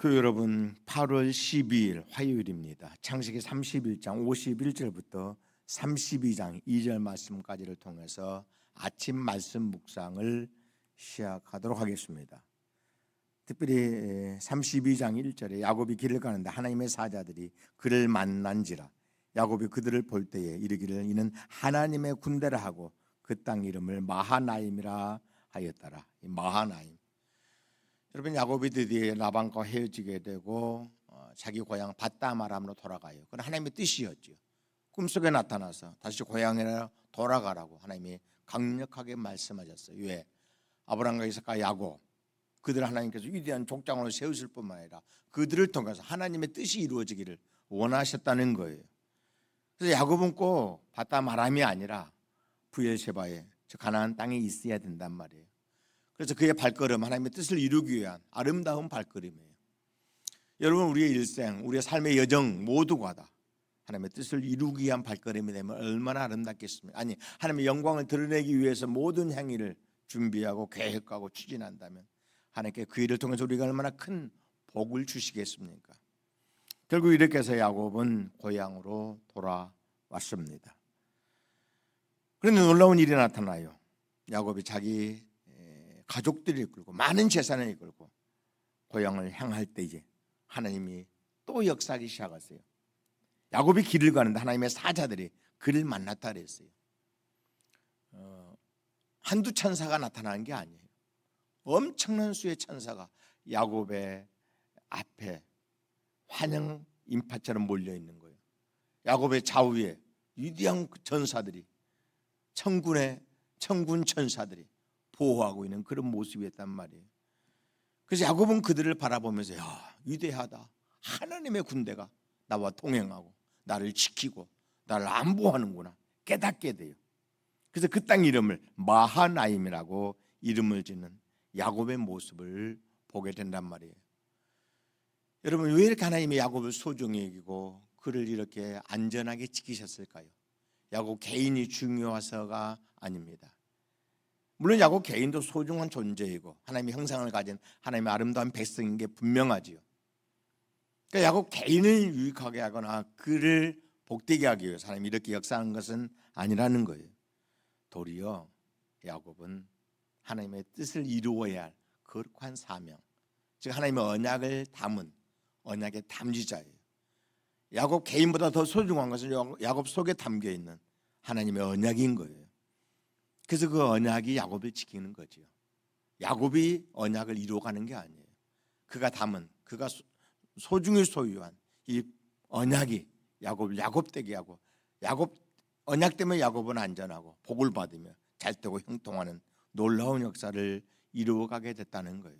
그 여러분 8월 12일 화요일입니다. 창세기 31장 51절부터 32장 2절 말씀까지를 통해서 아침 말씀 묵상을 시작하도록 하겠습니다. 특별히 32장 1절에 야곱이 길을 가는데 하나님의 사자들이 그를 만난지라 야곱이 그들을 볼 때에 이르기를 이는 하나님의 군대라 하고 그 땅 이름을 마하나임이라 하였더라. 이 마하나임 여러분 야곱이 드디어 라반과 헤어지게 되고 어, 자기 고향 바다마람으로 돌아가요. 그건 하나님의 뜻이었죠. 꿈속에 나타나서 다시 고향에 돌아가라고 하나님이 강력하게 말씀하셨어요. 왜? 아브라함과 이삭과 야곱 그들 하나님께서 위대한 족장으로 세우실 뿐만 아니라 그들을 통해서 하나님의 뜻이 이루어지기를 원하셨다는 거예요. 그래서 야곱은 꼭 바다 마람이 아니라 부엘세바에 저 가나안 땅에 있어야 된단 말이에요. 그래서 그의 발걸음 하나님의 뜻을 이루기 위한 아름다운 발걸음이에요. 여러분 우리의 일생, 우리의 삶의 여정 모두가 다 하나님의 뜻을 이루기 위한 발걸음이 되면 얼마나 아름답겠습니까? 아니 하나님의 영광을 드러내기 위해서 모든 행위를 준비하고 계획하고 추진한다면 하나님께 그 일을 통해서 우리가 얼마나 큰 복을 주시겠습니까? 결국 이렇게 해서 야곱은 고향으로 돌아왔습니다. 그런데 놀라운 일이 나타나요. 야곱이 자기 가족들을 이끌고 많은 재산을 이끌고 고향을 향할 때 이제 하나님이 또 역사하기 시작하세요. 야곱이 길을 가는데 하나님의 사자들이 그를 만났다 그랬어요. 어, 한두 천사가 나타나는 게 아니에요. 엄청난 수의 천사가 야곱의 앞에 환영 인파처럼 몰려 있는 거예요. 야곱의 좌우에 위대한 전사들이 천군의 천군 천사들이 보호하고 있는 그런 모습이었단 말이에요. 그래서 야곱은 그들을 바라보면서 야 위대하다. 하나님의 군대가 나와 동행하고 나를 지키고 나를 안보하는구나 깨닫게 돼요. 그래서 그 땅 이름을 마하나임이라고 이름을 짓는 야곱의 모습을 보게 된단 말이에요. 여러분 왜 이렇게 하나님이 야곱을 소중히 여기고 그를 이렇게 안전하게 지키셨을까요? 야곱 개인이 중요해서가 아닙니다. 물론 야곱 개인도 소중한 존재이고 하나님의 형상을 가진 하나님의 아름다운 백성인 게 분명하지요. 그러니까 야곱 개인을 유익하게 하거나 그를 복되게 하기 위해서 하나님이 이렇게 역사하는 것은 아니라는 거예요. 도리어 야곱은 하나님의 뜻을 이루어야 할 거룩한 사명, 즉 하나님의 언약을 담은 언약의 담지자예요. 야곱 개인보다 더 소중한 것은 야곱 속에 담겨 있는 하나님의 언약인 거예요. 그래서 그 언약이 야곱을 지키는 거지요. 야곱이 언약을 이루어가는 게 아니에요. 그가 담은 그가 소중히 소유한 이 언약이 야곱을 야곱되게 하고 야곱 언약 때문에 야곱은 안전하고 복을 받으며 잘 되고 형통하는 놀라운 역사를 이루어가게 됐다는 거예요.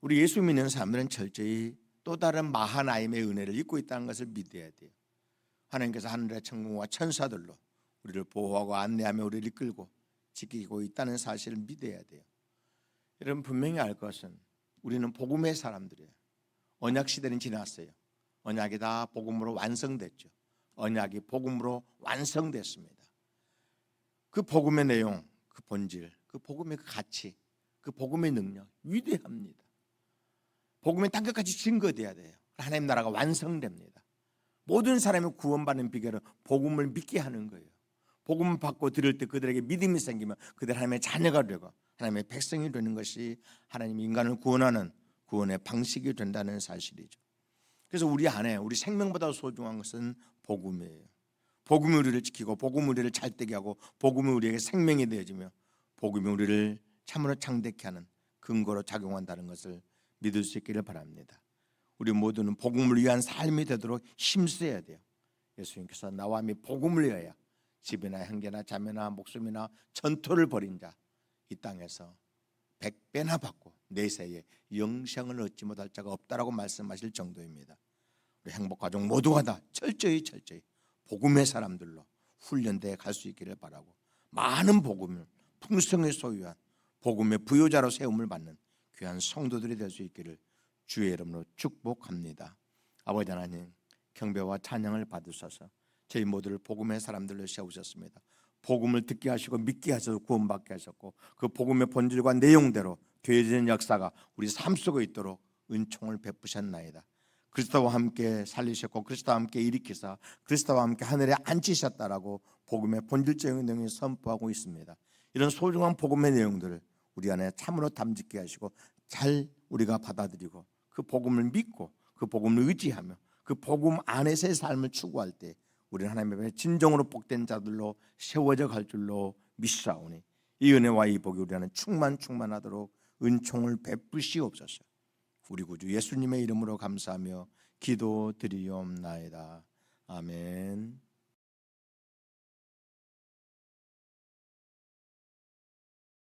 우리 예수 믿는 사람들은 철저히 또 다른 마하나임의 은혜를 입고 있다는 것을 믿어야 돼요. 하나님께서 하늘의 천국과 천사들로 우리를 보호하고 안내하며 우리를 이끌고 지키고 있다는 사실을 믿어야 돼요. 여러분 분명히 알 것은 우리는 복음의 사람들이에요. 언약 시대는 지났어요. 언약이 다 복음으로 완성됐죠. 언약이 복음으로 완성됐습니다. 그 복음의 내용, 그 본질, 그 복음의 그 가치, 그 복음의 능력 위대합니다. 복음의 땅끝까지 증거돼야 돼요. 하나님 나라가 완성됩니다. 모든 사람이 구원받는 비결은 복음을 믿게 하는 거예요. 복음을 받고 들을 때 그들에게 믿음이 생기면 그들 하나님의 자녀가 되고 하나님의 백성이 되는 것이 하나님 인간을 구원하는 구원의 방식이 된다는 사실이죠. 그래서 우리 안에 우리 생명보다 소중한 것은 복음이에요. 복음이 우리를 지키고 복음이 우리를 잘되게 하고 복음이 우리에게 생명이 되어지며 복음이 우리를 참으로 창대케 하는 근거로 작용한다는 것을 믿을 수 있기를 바랍니다. 우리 모두는 복음을 위한 삶이 되도록 힘써야 돼요. 예수님께서 나와 미 복음을 위하여 집이나 형제나 자매나 목숨이나 전토를 벌인 자 이 땅에서 백배나 받고 내세에 영생을 얻지 못할 자가 없다라고 말씀하실 정도입니다. 우리 행복 가족 모두가 다 철저히 철저히 복음의 사람들로 훈련돼 갈 수 있기를 바라고 많은 복음을 풍성히 소유한 복음의 부요자로 세움을 받는 귀한 성도들이 될 수 있기를 주의 이름으로 축복합니다. 아버지 하나님 경배와 찬양을 받으셔서 저희 모두를 복음의 사람들로 세우셨습니다. 복음을 듣게 하시고 믿게 하셔서 구원받게 하셨고 그 복음의 본질과 내용대로 되어지는 역사가 우리 삶 속에 있도록 은총을 베푸셨나이다. 그리스도와 함께 살리셨고 그리스도와 함께 일으키사 그리스도와 함께 하늘에 앉히셨다라고 복음의 본질적인 내용을 선포하고 있습니다. 이런 소중한 복음의 내용들을 우리 안에 참으로 담짓게 하시고 잘 우리가 받아들이고 그 복음을 믿고 그 복음을 의지하며 그 복음 안에서의 삶을 추구할 때 우리는 하나님의 앞에 진정으로 복된 자들로 세워져 갈 줄로 믿사오니 이 은혜와 이 복이 우리 안에 충만 충만하도록 은총을 베푸시옵소서. 우리 구주 예수님의 이름으로 감사하며 기도드리옵나이다. 아멘.